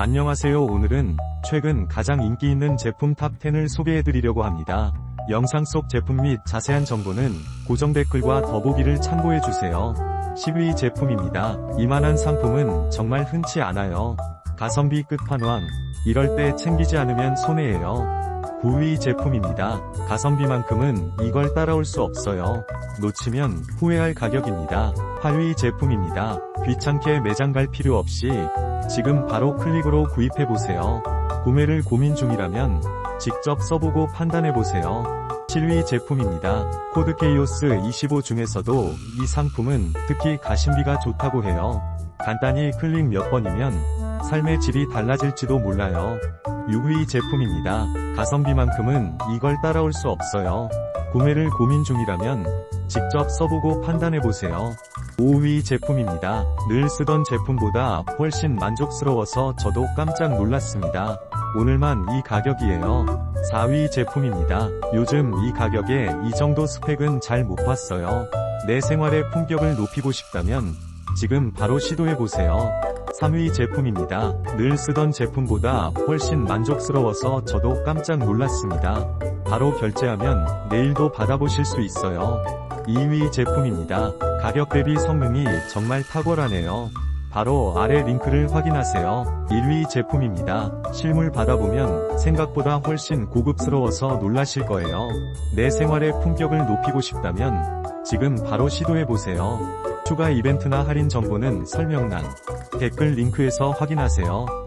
안녕하세요 오늘은 최근 가장 인기 있는 제품 탑10을 소개해드리려고 합니다. 영상 속 제품 및 자세한 정보는 고정 댓글과 더보기를 참고해주세요. 10위 제품입니다. 이만한 상품은 정말 흔치 않아요. 가성비 끝판왕. 이럴 때 챙기지 않으면 손해예요. 9위 제품입니다. 가성비만큼은 이걸 따라올 수 없어요. 놓치면 후회할 가격입니다. 8위 제품입니다. 귀찮게 매장 갈 필요 없이 지금 바로 클릭으로 구입해보세요. 구매를 고민 중이라면 직접 써보고 판단해보세요. 7위 제품입니다. 코드 케이오스 25 중에서도 이 상품은 특히 가심비가 좋다고 해요. 간단히 클릭 몇 번이면 삶의 질이 달라질지도 몰라요. 6위 제품입니다. 가성비만큼은 이걸 따라올 수 없어요. 구매를 고민 중이라면 직접 써보고 판단해보세요. 5위 제품입니다. 늘 쓰던 제품보다 훨씬 만족스러워서 저도 깜짝 놀랐습니다. 오늘만 이 가격이에요. 4위 제품입니다. 요즘 이 가격에 이 정도 스펙은 잘 못 봤어요. 내 생활의 품격을 높이고 싶다면 지금 바로 시도해보세요. 3위 제품입니다. 늘 쓰던 제품보다 훨씬 만족스러워서 저도 깜짝 놀랐습니다. 바로 결제하면 내일도 받아보실 수 있어요. 2위 제품입니다. 가격 대비 성능이 정말 탁월하네요. 바로 아래 링크를 확인하세요. 1위 제품입니다. 실물 받아보면 생각보다 훨씬 고급스러워서 놀라실 거예요. 내 생활의 품격을 높이고 싶다면 지금 바로 시도해보세요. 추가 이벤트나 할인 정보는 설명란, 댓글 링크에서 확인하세요.